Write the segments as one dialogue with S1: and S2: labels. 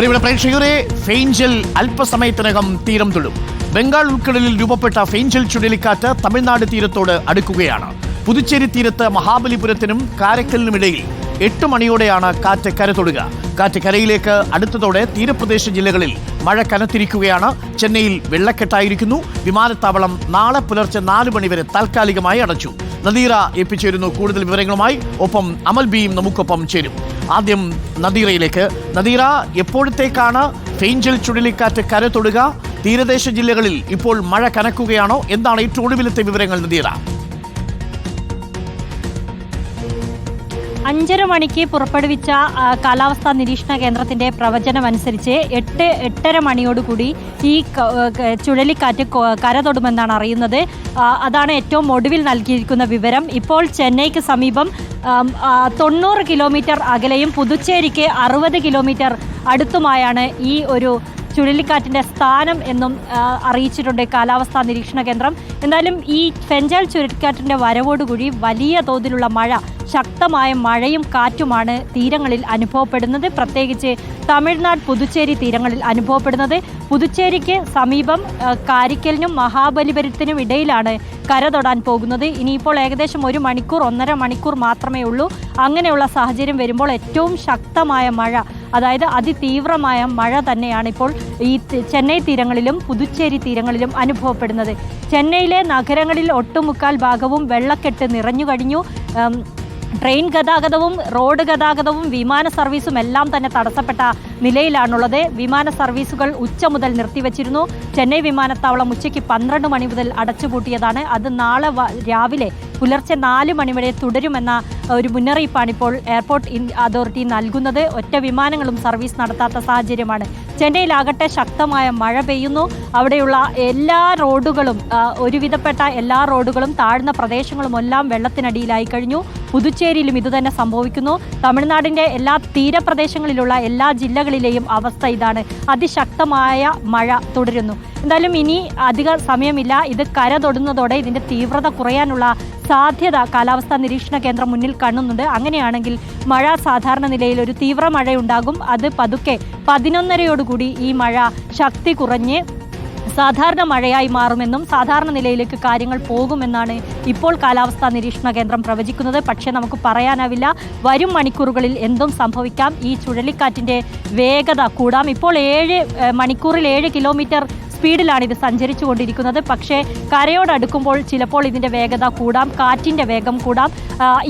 S1: പ്രിയപ്പെട്ട പ്രേക്ഷകരെ ഫെയ്ഞ്ചൽ അല്പസമയത്തിനകം തീരം തൊടും ബംഗാൾ ഉൾക്കടലിൽ രൂപപ്പെട്ട ഫെയ്ഞ്ചൽ ചുഴലിക്കാറ്റ് തമിഴ്നാട് തീരത്തോട് അടുക്കുകയാണ്. പുതുച്ചേരി തീരത്ത് മഹാബലിപുരത്തിനും കാരക്കലിനുമിടയിൽ എട്ട് മണിയോടെയാണ് കാറ്റ് കരതൊടുക. കാറ്റ് കരയിലേക്ക് അടുത്തതോടെ തീരപ്രദേശ ജില്ലകളിൽ മഴ കനത്തിരിക്കുകയാണ്. ചെന്നൈയിൽ വെള്ളക്കെട്ടായിരിക്കുന്നു. വിമാനത്താവളം നാളെ പുലർച്ചെ നാല് മണിവരെ താൽക്കാലികമായി അടച്ചു. നദീറ എത്തിച്ചേരുന്നു കൂടുതൽ വിവരങ്ങളുമായി ഒപ്പം അമൽ ബിയും നമുക്കൊപ്പം ചേരും. ആദ്യം നദീറയിലേക്ക്. നദീറ എപ്പോഴത്തേക്കാണ് ഫെയിഞ്ചൽ ചുഴലിക്കാറ്റ് കര തൊടുക? തീരദേശ ജില്ലകളിൽ ഇപ്പോൾ മഴ കനക്കുകയാണോ? എന്താണ് ഏറ്റവും ഒടുവിലത്തെ വിവരങ്ങൾ നദീറ?
S2: അഞ്ചര മണിക്ക് പുറപ്പെടുവിച്ച കാലാവസ്ഥാ നിരീക്ഷണ കേന്ദ്രത്തിന്റെ പ്രവചനമനുസരിച്ച് എട്ട് എട്ടര മണിയോടുകൂടി ഈ ചുഴലിക്കാറ്റ് കൊ- കര തൊടുമെന്നാണ് അറിയുന്നത് അതാണ് ഏറ്റവും ഒടുവിൽ നൽകിയിരിക്കുന്ന വിവരം. ഇപ്പോൾ ചെന്നൈക്ക് സമീപം തൊണ്ണൂറ് കിലോമീറ്റർ അകലെയും പുതുച്ചേരിക്ക് അറുപത് കിലോമീറ്റർ അടുത്തുമായാണ് ഈ ഒരു ചുഴലിക്കാറ്റിന്റെ സ്ഥാനം എന്നും അറിയിച്ചിട്ടുണ്ട് കാലാവസ്ഥാ നിരീക്ഷണ കേന്ദ്രം. എന്നാലും ഈ ഫെഞ്ചൽ ചുഴലിക്കാറ്റിന്റെ വരവോടുകൂടി വലിയ തോതിലുള്ള മഴ ശക്തമായ മഴയും കാറ്റുമാണ് തീരങ്ങളിൽ അനുഭവപ്പെടുന്നത്. പ്രത്യേകിച്ച് തമിഴ്നാട് പുതുച്ചേരി തീരങ്ങളിൽ അനുഭവപ്പെടുന്നത്. പുതുച്ചേരിക്ക് സമീപം കാരിക്കലിനും മഹാബലിപുരത്തിനും ഇടയിലാണ് കര തൊടാൻ പോകുന്നത്. ഇനിയിപ്പോൾ ഏകദേശം ഒരു മണിക്കൂർ ഒന്നര മണിക്കൂർ മാത്രമേ ഉള്ളൂ. അങ്ങനെയുള്ള സാഹചര്യം വരുമ്പോൾ ഏറ്റവും ശക്തമായ മഴ അതായത് അതിതീവ്രമായ മഴ തന്നെയാണ് ഇപ്പോൾ ഈ ചെന്നൈ തീരങ്ങളിലും പുതുച്ചേരി തീരങ്ങളിലും അനുഭവപ്പെടുന്നത്. ചെന്നൈയിലെ നഗരങ്ങളിൽ ഒട്ടുമുക്കാൽ ഭാഗവും വെള്ളക്കെട്ട് നിറഞ്ഞു കഴിഞ്ഞു. ട്രെയിൻ ഗതാഗതവും റോഡ് ഗതാഗതവും വിമാന സർവീസും എല്ലാം തന്നെ തടസ്സപ്പെട്ട നിലയിലാണുള്ളത്. വിമാന സർവീസുകൾ ഉച്ച മുതൽ നിർത്തിവച്ചിരുന്നു. ചെന്നൈ വിമാനത്താവളം ഉച്ചയ്ക്ക് പന്ത്രണ്ട് മണി മുതൽ അടച്ചുപൂട്ടിയതാണ്. അത് നാളെ രാവിലെ പുലർച്ചെ നാല് മണി വരെ തുടരുമെന്ന ഒരു മുന്നറിയിപ്പാണ് ഇപ്പോൾ എയർപോർട്ട് അതോറിറ്റി നൽകുന്നത്. ഒറ്റ വിമാനങ്ങളും സർവീസ് നടത്താത്ത സാഹചര്യമാണ്. ചെന്നൈയിലാകട്ടെ ശക്തമായ മഴ പെയ്യുന്നു. അവിടെയുള്ള എല്ലാ റോഡുകളും ഒരുവിധപ്പെട്ട എല്ലാ റോഡുകളും താഴ്ന്ന പ്രദേശങ്ങളും എല്ലാം വെള്ളത്തിനടിയിലായി കഴിഞ്ഞു. പുതുച്ചേരിയിലും ഇതുതന്നെ സംഭവിക്കുന്നു. തമിഴ്നാടിന്റെ എല്ലാ തീരപ്രദേശങ്ങളിലുള്ള എല്ലാ ജില്ലകളിലെയും അവസ്ഥ ഇതാണ്. അതിശക്തമായ മഴ തുടരുന്നു. എന്തായാലും ഇനി അധിക സമയമില്ല. ഇത് കര തൊടുന്നതോടെ ഇതിന്റെ തീവ്രത കുറയാനുള്ള സാധ്യത കാലാവസ്ഥാ നിരീക്ഷണ കേന്ദ്രം മുന്നിൽ കാണുന്നുണ്ട്. അങ്ങനെയാണെങ്കിൽ മഴ സാധാരണ നിലയിൽ ഒരു തീവ്ര മഴയുണ്ടാകും. അത് പതുക്കെ പതിനൊന്നരയോടുകൂടി ഈ മഴ ശക്തി കുറഞ്ഞ് സാധാരണ മഴയായി മാറുമെന്നും സാധാരണ നിലയിലേക്ക് കാര്യങ്ങൾ പോകുമെന്നാണ് ഇപ്പോൾ കാലാവസ്ഥാ നിരീക്ഷണ കേന്ദ്രം പ്രവചിക്കുന്നത്. പക്ഷേ നമുക്ക് പറയാനാവില്ല വരും മണിക്കൂറുകളിൽ എന്തും സംഭവിക്കാം. ഈ ചുഴലിക്കാറ്റിന്റെ വേഗത കൂടാം. ഇപ്പോൾ ഏഴ് മണിക്കൂറിൽ ഏഴ് കിലോമീറ്റർ സ്പീഡിലാണ് ഇത് സഞ്ചരിച്ചു കൊണ്ടിരിക്കുന്നത് പക്ഷേ കരയോടടുക്കുമ്പോൾ ചിലപ്പോൾ ഇതിന്റെ വേഗത കൂടാം കാറ്റിന്റെ വേഗം കൂടാം.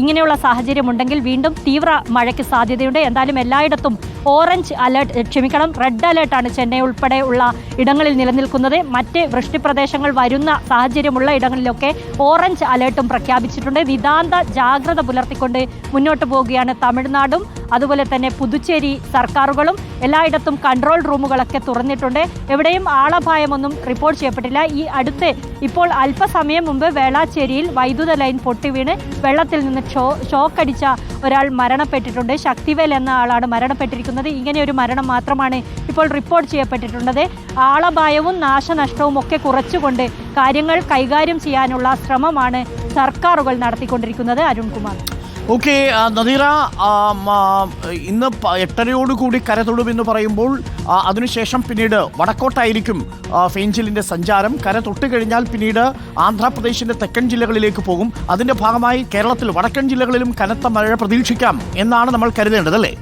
S2: ഇങ്ങനെയുള്ള സാഹചര്യമുണ്ടെങ്കിൽ വീണ്ടും തീവ്ര മഴയ്ക്ക് സാധ്യതയുണ്ട്. എന്തായാലും എല്ലായിടത്തും ഓറഞ്ച് അലേർട്ട് ക്ഷമിക്കണം റെഡ് അലേർട്ടാണ് ചെന്നൈ ഉൾപ്പെടെ ഉള്ള ഇടങ്ങളിൽ നിലനിൽക്കുന്നത്. മറ്റ് വൃഷ്ടിപ്രദേശങ്ങൾ വരുന്ന സാഹചര്യമുള്ള ഇടങ്ങളിലൊക്കെ ഓറഞ്ച് അലേർട്ടും പ്രഖ്യാപിച്ചിട്ടുണ്ട്. നിതാന്ത ജാഗ്രത പുലർത്തിക്കൊണ്ട് മുന്നോട്ട് പോവുകയാണ് തമിഴ്നാടും. അതുപോലെ തന്നെ പുതുച്ചേരി സർക്കാരുകളും എല്ലായിടത്തും കൺട്രോൾ റൂമുകളൊക്കെ തുറന്നിട്ടുണ്ട്. എവിടെയും ആളപായമൊന്നും റിപ്പോർട്ട് ചെയ്യപ്പെട്ടില്ല. ഈ അടുത്ത് ഇപ്പോൾ അല്പസമയം മുമ്പ് വേളാച്ചേരിയിൽ വൈദ്യുത ലൈൻ പൊട്ടിവീണ് വെള്ളത്തിൽ നിന്ന് ഷോ ഷോക്കടിച്ച ഒരാൾ മരണപ്പെട്ടിട്ടുണ്ട്. ശക്തിവേൽ എന്ന ആളാണ് മരണപ്പെട്ടിരിക്കുന്നത്. ഇങ്ങനെ ഒരു മരണം മാത്രമാണ് ഇപ്പോൾ റിപ്പോർട്ട് ചെയ്യപ്പെട്ടിട്ടുള്ളത്. ആളപായവും നാശനഷ്ടവും ഒക്കെ കുറച്ചുകൊണ്ട് കാര്യങ്ങൾ കൈകാര്യം ചെയ്യാനുള്ള ശ്രമമാണ് സർക്കാരുകൾ നടത്തിക്കൊണ്ടിരിക്കുന്നത്. അരുൺകുമാർ.
S1: ഓക്കെ നദീറ ഇന്ന് എട്ടരയോട് കൂടി കര തൊടുമെന്ന് പറയുമ്പോൾ അതിനുശേഷം പിന്നീട് വടക്കോട്ടായിരിക്കും ഫെയിൻജിലിന്റെ സഞ്ചാരം. കര തൊട്ട് കഴിഞ്ഞാൽ പിന്നീട് ആന്ധ്രാപ്രദേശിന്റെ തെക്കൻ ജില്ലകളിലേക്ക് പോകും. അതിന്റെ ഭാഗമായി കേരളത്തിൽ വടക്കൻ ജില്ലകളിലും കനത്ത മഴ പ്രതീക്ഷിക്കാം എന്നാണ് നമ്മൾ കരുതേണ്ടത് അല്ലേ?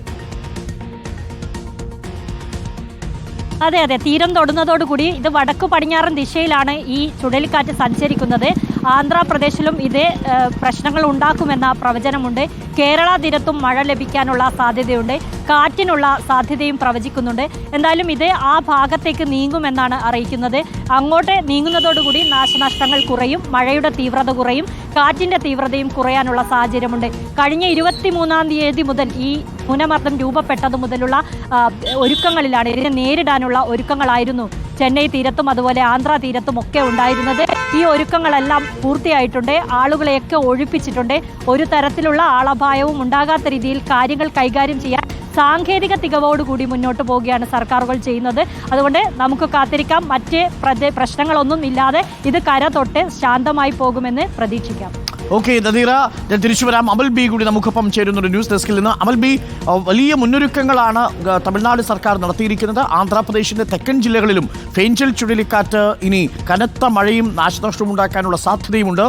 S2: അതെ അതെ. തീരം തൊടുന്നതോടുകൂടി ഇത് വടക്കു പടിഞ്ഞാറൻ ദിശയിലാണ് ഈ ചുഴലിക്കാറ്റ് സഞ്ചരിക്കുന്നത്. ആന്ധ്രാപ്രദേശിലും ഇതേ പ്രശ്നങ്ങൾ ഉണ്ടാക്കുമെന്ന പ്രവചനമുണ്ട്. കേരള തീരത്തും മഴ ലഭിക്കാനുള്ള സാധ്യതയുണ്ട്. കാറ്റിനുള്ള സാധ്യതയും പ്രവചിക്കുന്നുണ്ട്. എന്തായാലും ഇത് ആ ഭാഗത്തേക്ക് നീങ്ങുമെന്നാണ് അറിയിക്കുന്നത്. അങ്ങോട്ട് നീങ്ങുന്നതോടുകൂടി നാശനഷ്ടങ്ങൾ കുറയും മഴയുടെ തീവ്രത കുറയും കാറ്റിന്റെ തീവ്രതയും കുറയാനുള്ള സാഹചര്യമുണ്ട്. കഴിഞ്ഞ ഇരുപത്തിമൂന്നാം തീയതി മുതൽ ഈ ന്യൂനമർദ്ദം രൂപപ്പെട്ടതു മുതലുള്ള ഒരുക്കങ്ങളിലാണ് ഇതിനെ നേരിടാനുള്ള ഒരുക്കങ്ങളായിരുന്നു. ചെന്നൈ തീരത്തും അതുപോലെ ആന്ധ്ര തീരത്തും ഒക്കെ ഉണ്ടായിരുന്നത്. ഈ ഒരുക്കങ്ങളെല്ലാം പൂർത്തിയായിട്ടുണ്ട്. ആളുകളെയൊക്കെ ഒഴിപ്പിച്ചിട്ടുണ്ട്. ഒരു തരത്തിലുള്ള ആളപായവും ഉണ്ടാകാത്ത രീതിയിൽ കാര്യങ്ങൾ കൈകാര്യം ചെയ്യാൻ സാങ്കേതിക തികവോടുകൂടി മുന്നോട്ട് പോവുകയാണ് സർക്കാരുകൾ ചെയ്യുന്നത്. അതുകൊണ്ട് നമുക്ക് കാത്തിരിക്കാം. മറ്റ് പ്രശ്നങ്ങളൊന്നും ഇല്ലാതെ ഇത് കര തൊട്ട് ശാന്തമായി പോകുമെന്ന് പ്രതീക്ഷിക്കാം.
S1: ഓക്കെ നദീറ ഞാൻ തിരിച്ചു വരാം. അമൽ ബി കൂടി നമുക്കൊപ്പം ചേരുന്നുണ്ട് ന്യൂസ് ഡെസ്കിൽ നിന്ന്. അമൽ ബി വലിയ മുന്നൊരുക്കങ്ങളാണ് തമിഴ്നാട് സർക്കാർ നടത്തിയിരിക്കുന്നത്. ആന്ധ്രാപ്രദേശിന്റെ തെക്കൻ ജില്ലകളിലും ഫേഞ്ചൽ ചുഴലിക്കാറ്റ് ഇനി കനത്ത മഴയും നാശനഷ്ടവും ഉണ്ടാക്കാനുള്ള സാധ്യതയുമുണ്ട്.